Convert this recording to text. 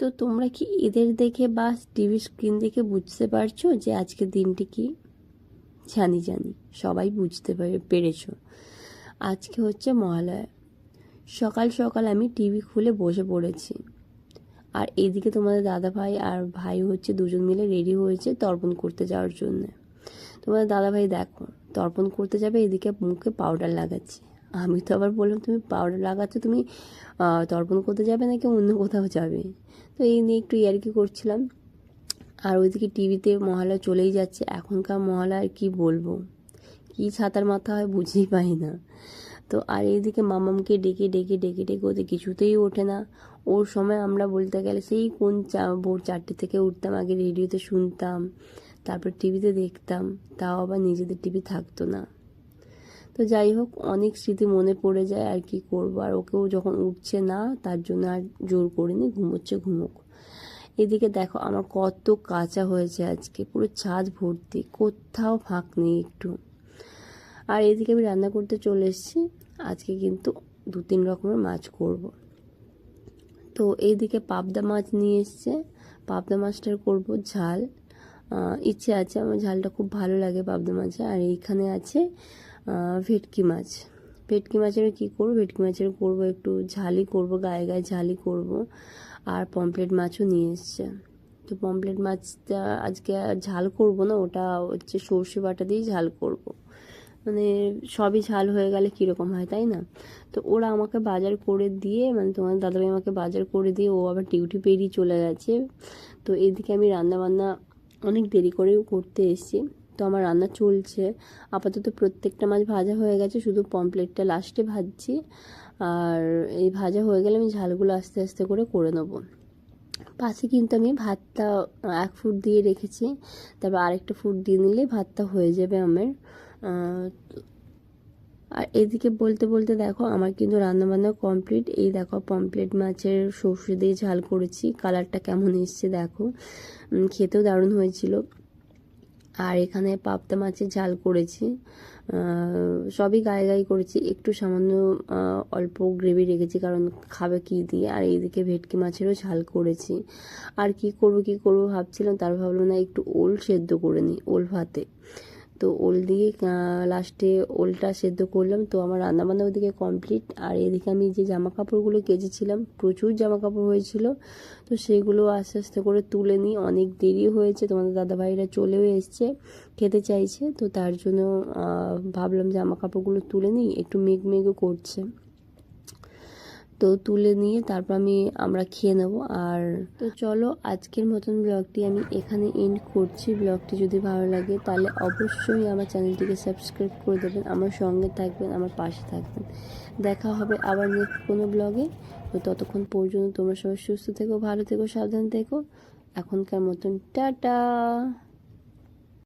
তো তোমরা কি এদের দেখে বা টিভি স্ক্রিন দেখে বুঝতে পারছ যে আজকের দিনটি কি? জানি জানি। সবাই বুঝতে পেরে, পেরেছ। আজকে হচ্ছে মহালয়া। সকাল সকাল আমি টিভি খুলে বসে পড়েছি। আর এদিকে তোমাদের দাদা ভাই আর ভাই হচ্ছে দুজন মিলে রেডি হয়েছে তর্পণ করতে যাওয়ার জন্য। তোমাদের দাদা ভাই দেখো, তর্পণ করতে যাবে, এদিকে মুখে পাউডার লাগাচ্ছে। আমি তো আবার বললাম, তুমি পাউডার লাগাচ্ছ, তুমি তর্পণ করতে যাবে নাকি অন্য কোথাও যাবে? তো এই নিয়ে একটু ইয়ার্কি করছিলাম। আর ওইদিকে টিভিতে মহালয়া চলেই যাচ্ছে। এখনকার মহালয়া আর কি বলব? কি ছাতার মাথা হয় বুঝেই পাই না। তো আর এইদিকে মামামকে ডেকে ডেকে ডেকে ডেকে ওদের কিছুতেই ওঠে না। ওর সময় আমরা বলতে গেলে সেই কোন চা, ভোর চারটে থেকে উঠতাম, আগে রেডিওতে শুনতাম, তারপর টিভিতে দেখতাম, তাও আবার নিজেদের টিভি থাকতো না। তো যাই হোক, অনেক স্মৃতি মনে পড়ে যায় আর কি করব। আর ওকেও যখন উঠছে না, তার জন্য আর জোর করিনি, ঘুমোচ্ছে, ঘুমোক। এদিকে দেখো, আমার কত কাঁচা হয়েছে আজকে, পুরো ছাদ ভর্তি, কোথাও ফাঁক নেই একটু। আর এদিকে আমি রান্না করতে চলে এসেছি, আজকে কিন্তু দু তিন রকমের মাছ করব। তো এইদিকে পাবদা মাছ নিয়ে এসছে, পাবদা মাছটার করব ঝাল। ইচ্ছে আছে, আমার ঝালটা খুব ভালো লাগে পাবদা মাছে, আর এইখানে আছে ভেটকি মাছ। ভেটকি মাছের কি করব? ভেটকি মাছের করব, একটু ঝালই করব, গায়ে গায়ে ঝালই করব, আর পমপ্লেট মাছও নিয়ে এসছে। তো পমপ্লেট মাছটা আজকে ঝাল করব না, ওটা হচ্ছে সর্ষে বাটা দিয়েই ঝাল করব। মানে সবই ঝাল হয়ে গেলে কীরকম হয়, তাই না? তো ওরা আমাকে বাজার করে দিয়ে মানে তোমার দাদাভাই আমাকে বাজার করে দিয়ে, ও আবার ডিউটি পেরিয়ে চলে গেছে। তো এদিকে আমি রান্না বান্না অনেক দেরি করেও করতে এসেছি। তো আমার রান্না চলছে। আপাতত প্রত্যেকটা মাছ ভাজা হয়ে গেছে, শুধু পমপ্লেটটা লাস্টে ভাজছি। আর এই ভাজা হয়ে গেলে আমি ঝালগুলো আস্তে আস্তে করে করে নেব। পাশে কিন্তু আমি ভাতটা এক ফুট দিয়ে রেখেছি। তারপর আরেকটা ফুট দিয়ে নিলে ভাতটা হয়ে যাবে আমার। আর এদিকে বলতে বলতে দেখো, আমার কিন্তু রান্নাবান্না কমপ্লিট এই দেখো পমপ্লেট মাছের সর্ষে দিয়ে ঝাল করেছি। কালারটা কেমন এসছে দেখো। খেতেও দারুণ হয়েছিল। আর এখানে পাবদা মাছের ঝাল করেছি। সবই গায়ে গায়ে করেছি। একটু সামান্য অল্প গ্রেভি রেখেছি, কারণ খাবে কি দিয়ে। আর এইদিকে ভেটকি মাছেরও ঝাল করেছি। আর কি করব কি করব ভাবছিলাম, তার ভাবলাম না একটু ওল সেদ্ধ করে নিই, ওল ভাতে। তো ওল দিয়ে লাস্টে ওলটা সেদ্ধ করলাম। তো আমার রান্নাবান্না ওদিকে কমপ্লিট আর এদিকে আমি যে জামা কাপড়গুলো কেচেছিলাম, প্রচুর জামা কাপড় হয়েছিল। তো সেগুলো আস্তে আস্তে করে তুলে নিই। অনেক দেরি হয়েছে, তোমাদের দাদাভাইরা চলেও এসছে, খেতে চাইছে। তো তার জন্য ভাবলাম জামা কাপড়গুলো তুলে নিই। একটু মেঘ মেঘও করছে। তো তুলে নিয়ে তারপর আমি, আমরা খেয়ে নেব। আর তো চলো আজকের মতন ব্লগটি আমি এখানে এন্ড করছি। ব্লগটি যদি ভালো লাগে তাহলে অবশ্যই আমার চ্যানেলটিকে সাবস্ক্রাইব করে দেবেন, আমার সঙ্গে থাকবেন, আমার পাশে থাকবেন। দেখা হবে আবার নেক্সট কোনো ব্লগে। তো ততক্ষণ পর্যন্ত তোমরা সবাই সুস্থ থেকো, ভালো থেকো, সাবধান থেকো। এখনকার মতন টাটা!